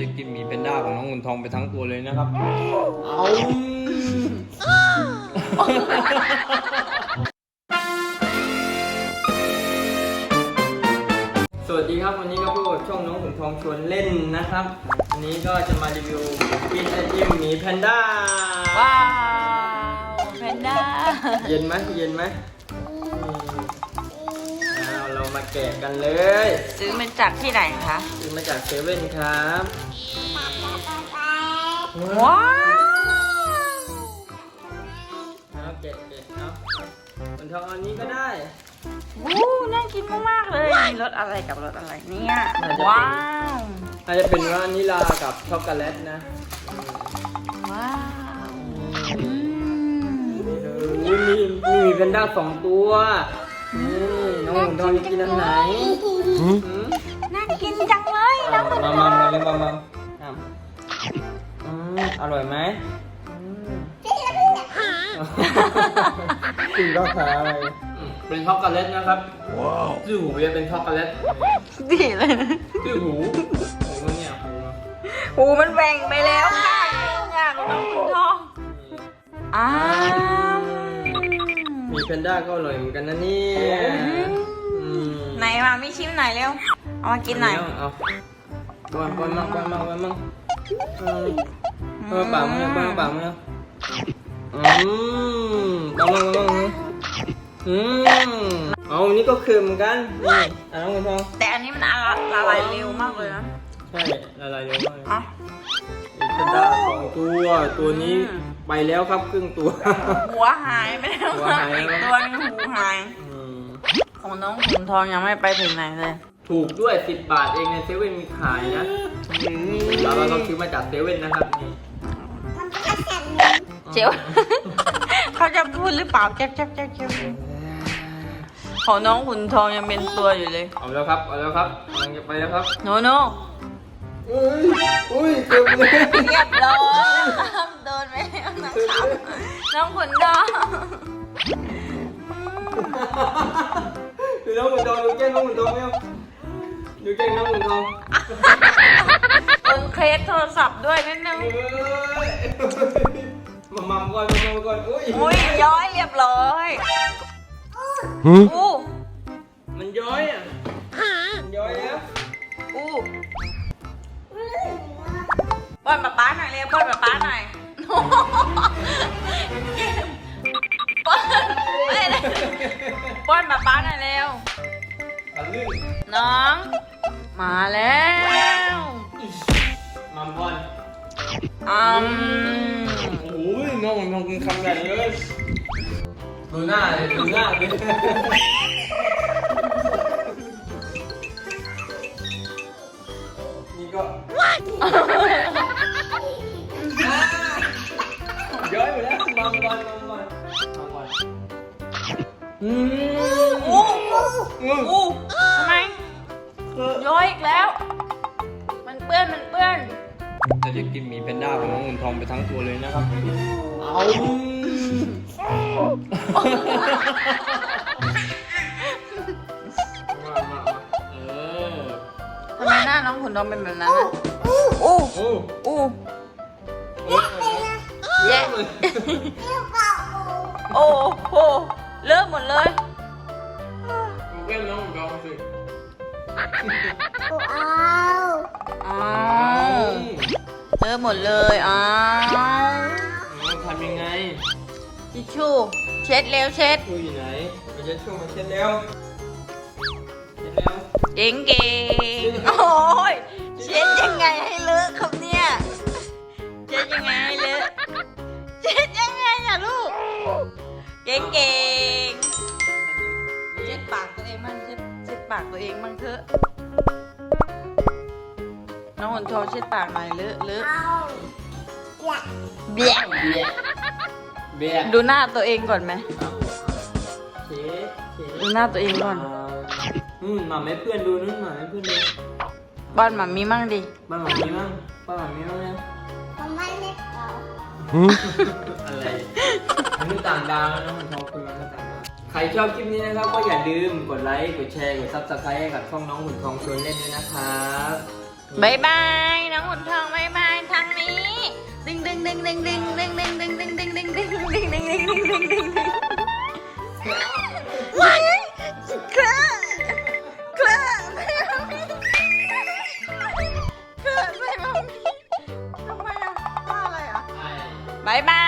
จะกินหมีแพนด้าของน้องขุนทองไปทั้งตัวเลยนะครับ เอาสวัสดีครับวันนี้ก็พบกับช่องน้องขุนทองชวนเล่นนะครับ วันนี้ก็จะมารีวิวกินไอติมหมีแพนด้า ว้าว แพนด้า เย็นไหมเย็นไหมเอาเรา มาแกะกันเลยซื้อมาจากที่ไหนคะ ซื้อมาจากเซเว่นครับว้าวเอาแกะแกะเอาขุนทองเอาอันนี้ก็ได้วู้น่ากินมากๆเลยมีรสอะไรกับรสอะไรเนี่ยน่าจะเป็นว้าวอาจจะเป็นวานิลากับช็อกโกแลตนะว้าวอืมนี่มีมีหมีแพนด้าสองตัวนี่ น้องขุนทองจะกินอันไหนหืมน่ากินจังเลยน้องคุณมามามาเลยมามาอะอืมอร่อยไหมกินก็ขาอะไรเป็นช็อกโกแลตนะครับว้าวชื่อหูจะเป็นช็อกโกแลตดีเลยชื่อหูหูมันเนี่ยหูมันหูมันแหว่งไปแล้วค่ะอยากน้องคุณทองอ้าวมี แพนด้าก็อร่อยเหมือนกันนะเนี่ยอืมไหนมาไม่ชิมหน่อยเร็ว เอามากินหน่อยเอาป้อนป้อนมั่งป้อนมั่งป้อนมั่งอืมป้อนปากมั้งป้อนปากมั้งอืมป้อนมั่งป้อนมั่งอืมเอาอันนี้ก็คือเหมือนกันนี่อะน้องคุณทองแต่อันนี้มันละละลายเร็วมากเลยนะใช่ละลายเร็วมากเลยอะ มีแพนด้าสองตัว ตัวนี้อืมไปแล้วครับครึ่งตัว หัวหายไปแล้วหัวหายแล้วอีกตัวนึงหูหาย อืมของน้องขุนทองยังไม่ไปถึงไหนเลย ถูกด้วย 10 บาทเองในเซเว่นมีขายนะแล้วเราก็ซื้อมาจากเซเว่นนะครับนี่เจียวเขาจะพูดหรือเปล่าเจ็บเจ็บเจ็บเจ็บของน้องขุนทองยังเป็นตัวอยู่เลย เอาแล้วครับ เอาแล้วครับกำลังจะไปแล้วครับ โนโน่ อุ้ยอุ้ยเกือบเลยเรียบร้อยโดนไปแล้วนะครับน้องขุนทองดูน้องขุนทองดูแก้งน้องขุนทองไหมครับดูแก้งน้องขุนทองบนเคสโทรศัพท์ด้วยนิดนึงเอ้ยมามัมก่อนมามัมก่อนอุ้ยอุ้ยย้อยเรียบร้อยอู้มันย้อยอะมันย้อยแล้วอู้ ป้อนป๊าป๊าหน่อยเร็วป้อนป๊าป๊าหน่อยป้อนไม่ได้ป้อนป๊าป๊าหน่อยเร็วทะลึ่งน้อง มาแล้วมัมก่อนอืมโอ้ยน้องขุนทองกินคำใหญ่เลยดูหน้าเลยดูหน้าเลย อืมอู้อืมอู้ทำไมย้อยอีกแล้ว มันเปื้อนมันเปื้อน แต่จะกินหมีแพนด้าของน้องขุนทองไปทั้งตัวเลยนะครับ เอามามามาเออทำไมหน้าน้องขุนทองเป็นแบบนั้นอะอู้โอ้อู้เยอะเลยโอ้โห เริ่มหมดเลยดูแก้มน้องขุนทองสิอ้าวเริ่มหมดเลยอ้าวเราทำยังไงทิชชู่เช็ดเร็วเช็ดช่วยอยู่ไหนมาเช็ดช่วยมาเช็ดแล้วเช็ดแล้วเก่งเก่งโอ้ยเช็ดยังไงให้เลอะครับเนี่ยเช็ดยังไงให้เลอะเช็ดยังไงอะลูกเก่งเก่งากตัวเองบ้างเถอะ น้องคนทองเช็ดปากหน่อยเลอะเลอะเบี้ยเบียร์เบียร์ดูหน้าตัวเองก่อนไหมเช็ดเช็ดดูหน้าตัวเองก่อนอืมหมาให้เพื่อนดูนู่นหมาให้เพื่อนดูบ้านหมามีมั่งดิ บ้านหมามีมั้งบ้านหมามีมั้งเนี่ยอะไรมนุษย์ต่างดาวนะน้องคนทองคุย ใครชอบคลิปนี้นะครับ ก็อย่าลืมกดไลค์ กดแชร์ กดซับสไครต์ให้กับช่องน้องหุ่นทองชวนเล่นด้วยนะครับบายบายน้องดึงดึงดึงดึงดึงดึงดึงดึงดึงดึงดึงดึงดึงดึงดึงดึงดึงดึงดึงว้ายเคลอะเคลอะไม่เอาเคลอะไม่เอาทำไมอะว่าอะไรอะบายบาย